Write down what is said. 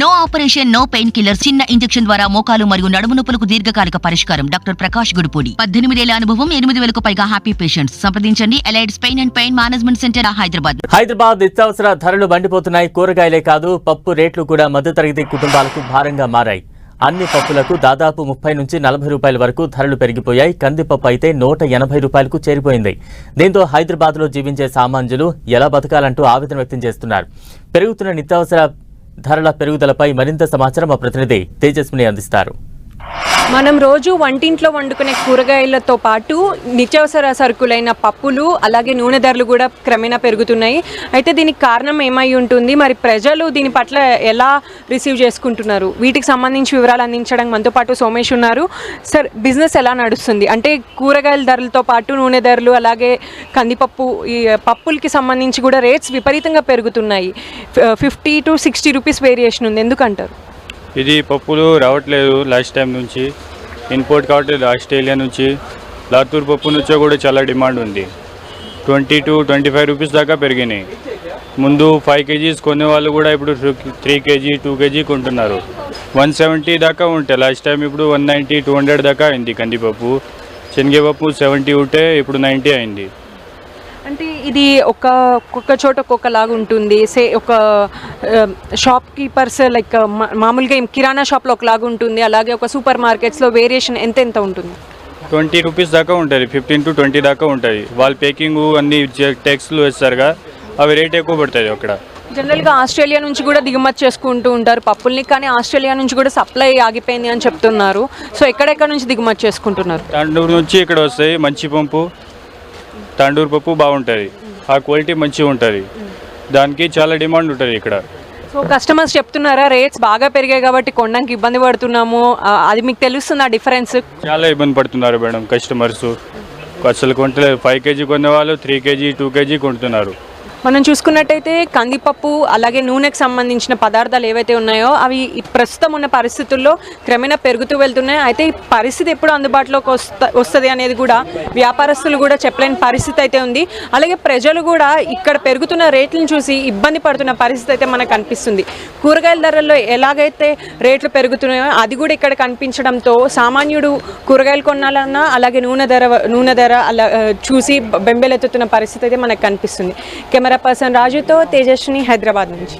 No operation no pain killer చిన్న injection ద్వారా మోకాలు మరియు నడుము నొప్పులకు దీర్ఘకాలిక పరిష్కారం. డాక్టర్ ప్రకాష్ గుడిపూడి. పద్దెనిమిదేళ్ళ అనుభవం ఎనిమిది వేలకు పైగా హ్యాపీ పేషెంట్స్ సంప్రదించండి. Allied pain and pain management centre Hyderabad. Hyderabad నిత్యావసర ధరలు బండిపోతున్నాయి కూరగాయలే కాదు పప్పు రేట్లు కూడా మధ్యతరగతి కుటుంబాలకు భారంగా మారాయి. అన్ని పప్పులకు దాదాపు ముప్పై నుంచి నలభై రూపాయల వరకు ధరలు పెరిగిపోయాయి. కందిపప్పు అయితే నూట ఎనభై రూపాయలకు చేరిపోయింది. దీంతో హైదరాబాద్లో జీవించే సామాన్యులు ఎలా బతకాలంటూ ఆవేదన వ్యక్తం చేస్తున్నారు. పెరుగుతున్న నిత్యావసర ధరల పెరుగుదలపై మరింత సమాచారం మా ప్రతినిధి తేజస్విని అందిస్తారు. మనం రోజు వంటింట్లో వండుకునే కూరగాయలతో పాటు నిత్యావసర సరుకులైన పప్పులు అలాగే నూనె ధరలు కూడా క్రమేణా పెరుగుతున్నాయి. అయితే దీనికి కారణం ఏమై ఉంటుంది? మరి ప్రజలు దీని పట్ల ఎలా రిసీవ్ చేసుకుంటున్నారు? వీటికి సంబంధించి వివరాలు అందించడం మనతో పాటు సోమేష్ ఉన్నారు. సార్ బిజినెస్ ఎలా నడుస్తుంది? అంటే కూరగాయల ధరలతో పాటు నూనె ధరలు అలాగే కందిపప్పు ఈ పప్పులకి సంబంధించి కూడా రేట్స్ విపరీతంగా పెరుగుతున్నాయి. Fifty to sixty rupees variation ఉంది. ఎందుకంటారు? ఇది పప్పులు రావట్లేదు లాస్ట్ టైం నుంచి. ఇంపోర్ట్ కావట్లేదు ఆస్ట్రేలియా నుంచి. లాతూర్ పప్పు నుంచో కూడా చాలా డిమాండ్ ఉంది. Twenty to twenty five rupees దాకా పెరిగినాయి. ముందు ఫైవ్ కేజీస్ కొనే వాళ్ళు కూడా ఇప్పుడు త్రీ కేజీ టూ కేజీ కొంటున్నారు. వన్ సెవెంటీ దాకా ఉంటాయి లాస్ట్ టైం ఇప్పుడు వన్ నైంటీ టూ హండ్రెడ్ దాకా అయింది కందిపప్పు. శనగపప్పు సెవెంటీ ఉంటే ఇప్పుడు నైంటీ అయింది. అంటే ఇది ఒక ఒక్కొక్క చోట ఒక్కొక్కలాగా ఉంటుంది. సే ఒక షాప్ కీపర్స్ లైక్ మామూలుగా ఏం కిరాణా షాప్లో ఒకలాగా ఉంటుంది. అలాగే ఒక సూపర్ మార్కెట్స్లో వేరియేషన్ ఎంత ఎంత ఉంటుంది? ట్వంటీ రూపీస్ దాకా ఉంటుంది. ఫిఫ్టీన్ టు ట్వంటీ దాకా ఉంటుంది. వాళ్ళు పేకింగ్ అన్ని టెక్స్లు వేస్తారుగా అవి రేట్ ఎక్కువ పడుతుంది అక్కడ. జనరల్గా ఆస్ట్రేలియా నుంచి కూడా దిగుమతి చేసుకుంటూ ఉంటారు పప్పుల్ని. కానీ ఆస్ట్రేలియా నుంచి కూడా సప్లై ఆగిపోయింది అని చెప్తున్నారు. సో ఎక్కడెక్కడ నుంచి దిగుమతి చేసుకుంటున్నారు? తాండూరు నుంచి ఇక్కడ వస్తాయి మంచి పంపు. తాండూరు పప్పు బాగుంటుంది. ఆ క్వాలిటీ మంచిగా ఉంటుంది. దానికి చాలా డిమాండ్ ఉంటుంది ఇక్కడ. సో కస్టమర్స్ చెప్తున్నారా రేట్స్ బాగా పెరిగాయి కాబట్టి కొనడానికి ఇబ్బంది పడుతున్నాము. అది మీకు తెలుస్తుంది ఆ డిఫరెన్స్? చాలా ఇబ్బంది పడుతున్నారు మేడం కస్టమర్స్. అసలు కొంటలేదు ఫైవ్ కేజీ కొనే వాళ్ళు త్రీ కేజీ టూ కేజీ కొంటున్నారు. మనం చూసుకున్నట్టయితే కందిపప్పు అలాగే నూనెకు సంబంధించిన పదార్థాలు ఏవైతే ఉన్నాయో అవి ప్రస్తుతం ఉన్న పరిస్థితుల్లో క్రమేణా పెరుగుతూ వెళ్తున్నాయి. అయితే ఈ పరిస్థితి ఎప్పుడు అందుబాటులోకి వస్త వస్తుంది అనేది కూడా వ్యాపారస్తులు కూడా చెప్పలేని పరిస్థితి అయితే ఉంది. అలాగే ప్రజలు కూడా ఇక్కడ పెరుగుతున్న రేట్లను చూసి ఇబ్బంది పడుతున్న పరిస్థితి అయితే మనకు కనిపిస్తుంది. కూరగాయల ధరల్లో ఎలాగైతే రేట్లు పెరుగుతున్నాయో అది కూడా ఇక్కడ కనిపించడంతో సామాన్యుడు కూరగాయలు కొనాలన్నా అలాగే నూనె ధర నూనె ధర అలా చూసి బెంబెలెత్తుతున్న పరిస్థితి అయితే మనకు కనిపిస్తుంది. కెమెరా కెమెరా పర్సన్ రాజుతో తేజస్విని హైదరాబాద్ నుంచి